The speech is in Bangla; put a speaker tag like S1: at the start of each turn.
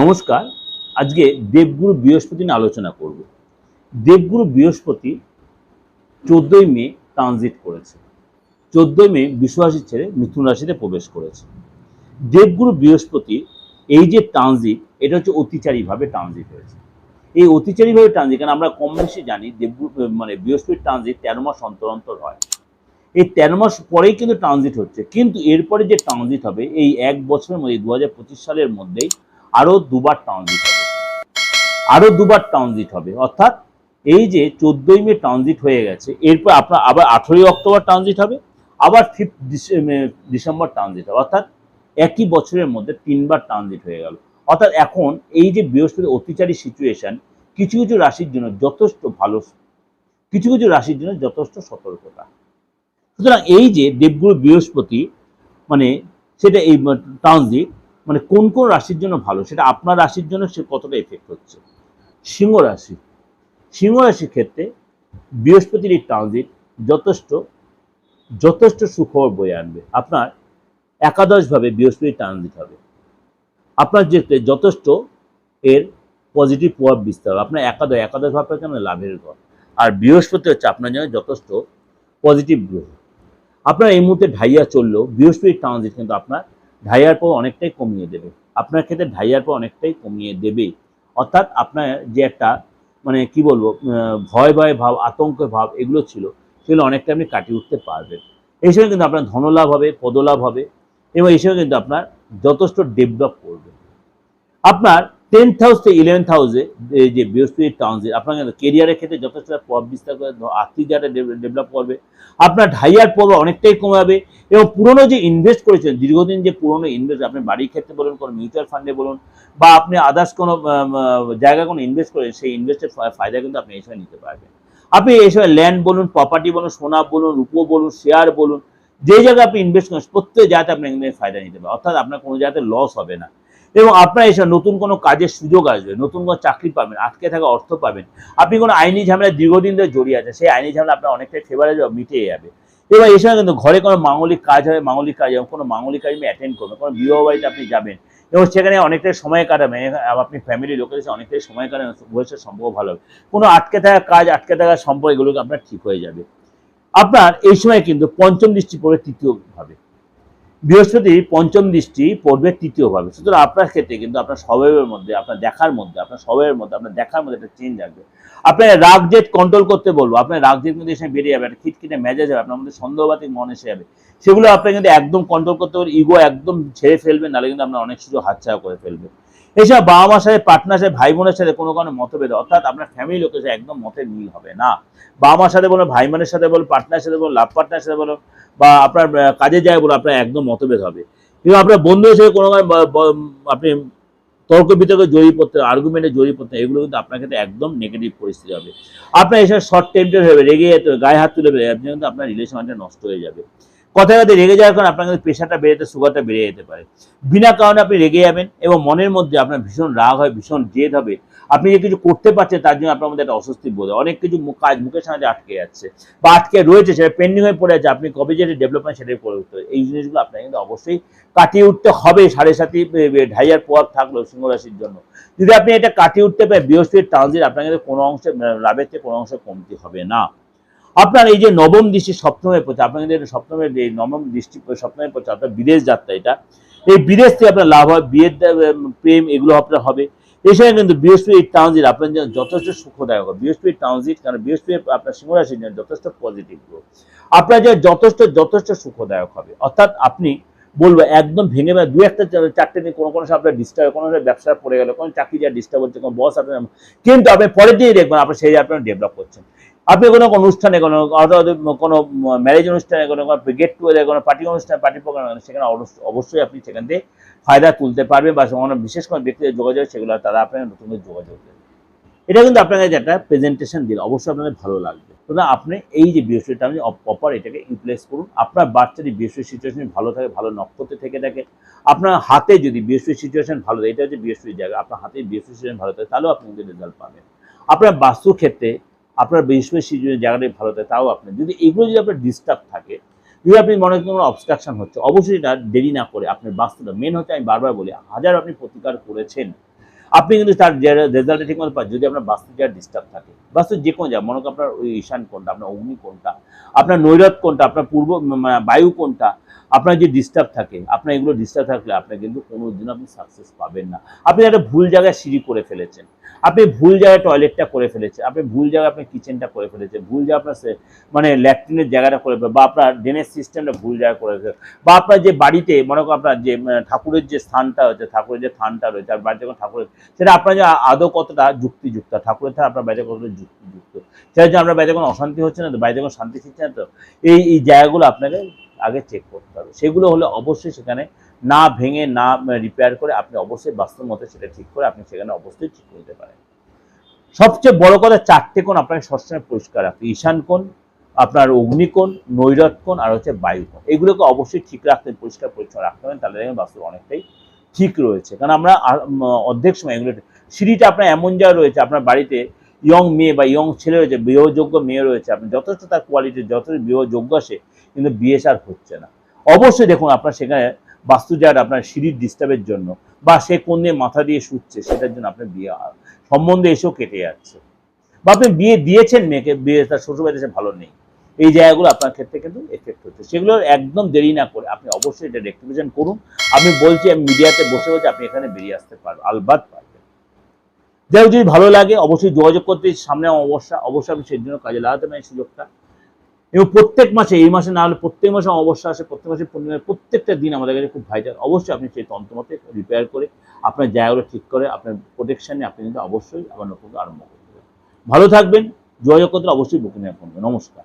S1: নমস্কার, আজকে দেবগুরু বৃহস্পতি নিয়ে আলোচনা করব। দেবগুরু বৃহস্পতি চোদ্দই মে ট্রানজিট করেছে। চোদ্দই মে বিশ্বরাশি ছেড়ে মিথুন রাশিতে প্রবেশ করেছে। দেবগুরু বৃহস্পতি এই যে ট্রানজিট এটা হচ্ছে অতিচারীভাবে ট্রানজিট হয়েছে। এই অতিচারীভাবে ট্রানজিট কারণ আমরা কম বেশি জানি, দেবগুরু মানে বৃহস্পতির ট্রানজিট তেরো মাস অন্তর অন্তর হয়। এই তেরো মাস পরেই কিন্তু ট্রানজিট হচ্ছে। কিন্তু এরপরে যে ট্রানজিট হবে, এই এক বছরের মধ্যে দু হাজার পঁচিশ সালের মধ্যেই আরও দুবার ট্রানজিট হবে। আরও দুবার ট্রানজিট হবে। অর্থাৎ এই যে চোদ্দই মে ট্রানজিট হয়ে গেছে, এরপর আপনার আবার আঠেরোই অক্টোবর ট্রানজিট হবে, আবার ফিফথ ডিসেম্বর ট্রানজিট হবে। অর্থাৎ একই বছরের মধ্যে তিনবার ট্রানজিট হয়ে গেল। অর্থাৎ এখন এই যে বৃহস্পতি অত্যাচারী সিচুয়েশন কিছু কিছু রাশির জন্য যথেষ্ট ভালো, কিছু কিছু রাশির জন্য যথেষ্ট সতর্কতা। সুতরাং এই যে দেবগুরু বৃহস্পতি মানে সেটা এই ট্রানজিট মানে কোন কোন রাশির জন্য ভালো? সেটা আপনার রাশির জন্য সে কতটা এফেক্ট হচ্ছে সিংহ রাশি। সিংহ রাশির ক্ষেত্রে বৃহস্পতির ট্রানজিট যথেষ্ট যথেষ্ট সুখবর বয়ে আনবে। আপনার একাদশভাবে বৃহস্পতির ট্রানজিট হবে। আপনার যেতে যথেষ্ট এর পজিটিভ প্রভাব বিস্তার হবে। আপনার একাদশ একাদশ ভাবটা কেন লাভের ঘর। আর বৃহস্পতি হচ্ছে আপনার জন্য যথেষ্ট পজিটিভ গ্রহ। আপনার এই মুহূর্তে ঢাইয়া চললেও বৃহস্পতির ট্রানজিট কিন্তু আপনার ঢাইয়ার পর অনেকটাই কমিয়ে দেবে। আপনার ক্ষেত্রে ঢাইয়ার পর অনেকটাই কমিয়ে দেবে অর্থাৎ আপনার যে একটা মানে কি বলব ভয় ভয় ভাব, আতঙ্ক ভাব এগুলো ছিল, সেগুলো অনেকটা আপনি কাটিয়ে উঠতে পারবেন। এই সময় কিন্তু আপনার ধনলাভ হবে, পদলাভ হবে, এবং এই সময় কিন্তু আপনার যথেষ্ট ডেভেলপ করবে। আপনার টেন্থ হাউস থেকে ইলেভেন্থ হাউসে যে বৃহস্পতি ট্রানজিট আপনার কিন্তু কেরিয়ারের ক্ষেত্রে যথেষ্ট প্রভাব বিস্তার করে আর্থিক জায়গাটা ডেভেলপ করবে। আপনার ঢাইয়ার পর্ব অনেকটাই কমাবে এবং পুরনো যে ইনভেস্ট করেছেন, দীর্ঘদিন যে পুরনো ইনভেস্ট আপনি বাড়ির ক্ষেত্রে বলুন, কোনো মিউচুয়াল ফান্ডে বলুন, বা আপনি আদার্স কোনো জায়গায় কোনো ইনভেস্ট করেন, সেই ইনভেস্টের ফায়দা কিন্তু আপনি এই সময় নিতে পারবেন। আপনি এই সময় ল্যান্ড বলুন প্রপার্টি বলুন, সোনা বলুন, রূপো বলুন শেয়ার বলুন, যে জায়গায় আপনি ইনভেস্ট করেন, প্রত্যেক জায়গাতে আপনি ফায়দা নিতে পারবেন। অর্থাৎ আপনার কোনো জায়গাতে লস হবে না। এবং আপনার এসে নতুন কোনো কাজের সুযোগ আসবে, নতুন কোনো চাকরি পাবেন, আটকে থাকা অর্থ পাবেন, আপনি কোনো আইনি ঝামেলা দীর্ঘদিন ধরে জড়িয়ে আছে সেই আইনি ঝামেলা আপনার অনেকটাই ফেভারে মিটে যাবে। এবার এই সময় কিন্তু ঘরে কোনো মাঙ্গলিক কাজ হবে মাঙ্গলিক কাজ এবং কোনো মাঙ্গলিক কাজ আপনি অ্যাটেন্ড করবেন, কোনো বিবাহ বাড়িতে আপনি যাবেন, এবং সেখানে অনেকটাই সময় কাটাবেন আপনি ফ্যামিলি লোকের সাথে অনেকটাই সময় কাটাবেন বয়সের সম্পর্ক ভালো হবে। কোনো আটকে থাকা কাজ, আটকে থাকা সম্পর্ক এগুলোকে আপনার ঠিক হয়ে যাবে। আপনার এই সময় কিন্তু পঞ্চম দৃষ্টি পড়বে তৃতীয় ভাবে। বৃহস্পতি পঞ্চম দৃষ্টি পড়বে তৃতীয় ভাবে সুতরাং আপনার ক্ষেত্রে কিন্তু আপনার স্বভাবের মধ্যে, আপনার দেখার মধ্যে, আপনার স্বভাবের মধ্যে, আপনার দেখার মধ্যে একটা চেঞ্জ আসবে। আপনার রাগ জেদ কন্ট্রোল করতে বলব। আপনার রাগ জেদ কিন্তু এসে বেরিয়ে যাবে, একটা খিটখিটে মেজাজ হবে, আপনার মধ্যে সন্দেহবাতিক মন এসে যাবে। সেগুলো আপনি কিন্তু একদম কন্ট্রোল করতে পারবেন ইগো একদম ছেড়ে ফেলবেন, নাহলে কিন্তু আপনার অনেক কিছু হাতছাড়া করে ফেলবে। এসব বাবা মার সাথে পার্টনার সাথে, ভাই বোনের সাথে কোনো কোনো মতভেদ, অর্থাৎ আপনার ফ্যামিলি লোকের সাথে একদম মতের মিল হবে না। বাবা মার সাথে বলো, ভাই বোনের সাথে বলো পার্টনার সাথে বলো লাভ পার্টনার সাথে বলো বা আপনার কাজে যায় বলো আপনার একদম মতভেদ হবে। এবং আপনার বন্ধু হিসেবে কোনো আপনি তর্ক বিতর্কে জড়িয়ে পড়তে আর্গুমেন্টে জড়িয়ে পড়তে এগুলো কিন্তু আপনার ক্ষেত্রে একদম নেগেটিভ পরিস্থিতি হবে। আপনার এসব শর্ট টেম্পের হবে রেগে যেতে হবে, গায়ে হাত তুলে বেড়ে আপনি কিন্তু আপনার রিলেশনটা নষ্ট হয়ে যাবে। কথায় কথায় রেগে যাওয়ার কারণে আপনার কিন্তু প্রেশারটা বেড়ে যেতে সুগারটা বেড়ে যেতে পারে। বিনা কারণে আপনি রেগে যাবেন এবং মনের মধ্যে আপনার ভীষণ রাগ হয় ভীষণ জেদ হবে আপনি যে কিছু করতে পারছেন, তার জন্য আপনার মধ্যে একটা অস্বস্তি বোধ হয়। অনেক কিছু কাজ মুখের সামনে আটকে যাচ্ছে বা আটকে রয়েছে, সেটা পেন্ডিং হয়ে পড়ে আছে। আপনি কবে যেটা ডেভেলপমেন্ট সেটাই করে উঠতে এই জিনিসগুলো আপনাকে কিন্তু অবশ্যই কাটিয়ে উঠতে হবে। সাড়ে সাথে ঢাইয়ার প্রভাব থাকল সিংহ রাশির জন্য। যদি আপনি এটা কাটিয়ে উঠতে পারেন, বৃহস্পতির ট্রানজিট আপনার কিন্তু কোনো অংশে লাভের থেকে কোনো অংশে কমতি হবে না। আপনার এই যে নবম দৃষ্টি সপ্তমের পড়ছে, আপনার কিন্তু সপ্তমের যে নবম দৃষ্টি সপ্তমের পড়ছে আপনার বিদেশ যাত্রা এটা। এই বিদেশ থেকে আপনার লাভ হয়, বিয়ের প্রেম, এগুলো আপনার হবে। এই সময় কিন্তু বৃহস্পতির ট্রানজিট আপনার জন্য যথেষ্ট সুখদায়ক। হবে। বৃহস্পতির ট্রানজিট, কারণ বৃহস্পতি আপনার সিংহ রাশির জন্য যথেষ্ট পজিটিভ গ্রহ। আপনার যে যথেষ্ট যথেষ্ট সুখদায়ক হবে। অর্থাৎ আপনি বলব, একদম ভেঙে ভেঙে দু একটা চারটে দিন কোনো কোনো আপনার ডিস্টার্ব কোনো ব্যবসা পড়ে গেল, কোনো চাকরি যা ডিস্টার্ব হচ্ছে, কোনো বস আপনার কিন্তু আপনি পরের দিনই দেখবেন আপনি সেই আপনার ডেভেলপ করছেন। আপনি কোনো কোনো অনুষ্ঠানে, কোনো কোনো ম্যারেজ অনুষ্ঠানে, কোনো গেট টুগেদার কোনো পার্টি অনুষ্ঠানে পার্টি প্রোগ্রাম সেখানে অবশ্য- অবশ্যই আপনি সেখান থেকে ফায়দা তুলতে পারবে বা কোনো বিশেষ কোনো ব্যক্তিদের যোগাযোগ সেগুলো তারা আপনাকে নতুন করে যোগাযোগ দেবে। এটা কিন্তু আপনাকে একটা প্রেজেন্টেশন দিল। অবশ্যই আপনাদের ভালো লাগবে। সুতরাং আপনি এই যে বৃহস্পতিটা আপনি প্রপার এটাকে ইউটিলাইজ করুন। আপনার বাচ্চা যদি বৃহস্পতি সিচুয়েশন ভালো থাকে, ভালো নক্ষত্রে থেকে থাকে, আপনার হাতে যদি বৃহস্পতি সিচুয়েশন ভালো থাকে, এটা হচ্ছে বৃহস্পতির জায়গা। আপনার হাতে বৃহস্পতি সিচুয়েশন ভালো থাকে, তাহলেও আপনি কিন্তু রেজাল্ট পাবেন। আপনার বাস্তুর ক্ষেত্রে আপনার বৃহস্পতি সিচুয়েশন জায়গাটাই ভালো থাকে, তাও আপনি যদি, এগুলো যদি আপনার ডিস্টার্ব থাকে আপনি মনে করেন কোনো অবস্ট্রাকশন হচ্ছে? অবশ্যই এটা দেরি না করে। আপনার বাস্তবটা মেন হচ্ছে আমি বারবার বলি, হাজার আপনি প্রতিকার করেছেন। আপনি কিন্তু তার রেজাল্টটা ঠিক মতো যদি আপনার বাস্তু জায়গা ডিস্টার্ব থাকে। বাস্তু যে কোনো জায়গা মনে আপনার ওই ঈশান কোনটা আপনার অগ্নি কোনটা আপনার নৈরত কোনটা আপনার পূর্ব বায়ু কোনটা আপনার যে ডিস্টার্ব থাকে, আপনার এগুলো ডিস্টার্ব থাকলে আপনি কিন্তু কোনো দিন আপনি সাকসেস পাবেন না। আপনি একটা ভুল জায়গায় সিঁড়ি করে ফেলেছেন। আপনি ভুল জায়গায় টয়লেটটা করে ফেলেছে আপনি ভুল জায়গায় আপনি কিচেনটা করে ফেলেছে ভুল জায়গায় আপনার মানে ল্যাট্রিনের জায়গাটা করে ফেলে বা আপনার ড্রেনের সিস্টেমটা ভুল জায়গায় করে ফেলে বা আপনার যে বাড়িতে মনে করো আপনার যে আহ, ঠাকুরের যে স্থানটা রয়েছে ঠাকুরের যে স্থানটা রয়েছে আর বাড়িতে যখন ঠাকুরের সেটা আপনার যে আদৌ কতটা যুক্তিযুক্ত ঠাকুরের থেকে আপনার বাড়িতে কতটা যুক্তিযুক্ত সেটা যে আপনার বাড়িতে কোনো অশান্তি হচ্ছে না তো বাড়িতে কোনো শান্তি শিখছে না তো এই এই জায়গাগুলো আপনাকে আগে চেক করতে হবে সেগুলো হলে অবশ্যই সেখানে না ভেঙে, না রিপেয়ার করে আপনি অবশ্যই বাস্তব মতে সেটা ঠিক করে আপনি সেখানে অবশ্যই ঠিক করতে পারেন। সবচেয়ে বড় কথা চারটে কোণ আপনাকে সবসময় পরিষ্কার রাখতে ঈশান কোণ, আপনার অগ্নিকোণ নৈরত কোণ আর হচ্ছে বায়ুকোণ এগুলোকে অবশ্যই ঠিক রাখতে, পরিষ্কার, পরিচ্ছন্ন রাখতে হবে, তাহলে দেখবেন বাস্তব অনেকটাই ঠিক রয়েছে। কারণ আমরা অর্ধেক সময় এগুলো সিঁড়িটা আপনার এমন জায়গায় রয়েছে, আপনার বাড়িতে ইয়ং মেয়ে বা ইয়ং ছেলে রয়েছে, বিবাহযোগ্য মেয়ে রয়েছে, আপনি যথেষ্ট তার কোয়ালিটি যথেষ্ট বিবাহযোগ্য আসে, কিন্তু বিয়ে সার হচ্ছে না। অবশ্যই দেখুন আপনার সেখানে বাস্তু জায়গাটা আপনার সিঁড়ির ডিস্টার্বের জন্য বা সে কোন দিয়ে মাথা দিয়ে শুচ্ছে সেটার জন্য আপনার বিয়ে সম্বন্ধে এসেও কেটে যাচ্ছে। বা আপনি বিয়ে দিয়েছেন মেয়েকে, বিয়ে তার শ্বশুরবাড়িতে সে ভালো নেই। এই জায়গাগুলো আপনার ক্ষেত্রে কিন্তু এফেক্ট হচ্ছে। সেগুলো একদম দেরি না করে আপনি অবশ্যই এটা রেক্টিফিকেশন করুন। আমি বলছি, আমি মিডিয়াতে বসে বসে আপনি এখানে বেরিয়ে আসতে পারবেন আলবাদ পারবেন। যাই যদি ভালো লাগে অবশ্যই যোগাযোগ করতে, সামনে অবশ্যই অবশ্যই আপনি সেই জন্য কাজে লাগাতে এই সুযোগটা। এবং প্রত্যেক মাসে, এই মাসে না হলে প্রত্যেক মাসে অবশ্যই আসে, প্রত্যেক মাসে পূর্ণিমার প্রত্যেকটা দিন আমাদের কাছে খুব ভাইটাল অবশ্যই আপনি সেই তন্ত্রমতে রিপেয়ার করে, আপনার জায়গাগুলো ঠিক করে, আপনার প্রোটেকশনে আপনি কিন্তু অবশ্যই আবার নতুন আরম্ভ করতে পারেন। ভালো থাকবেন, যোগাযোগ করতে অবশ্যই বুকিং করবেন। নমস্কার।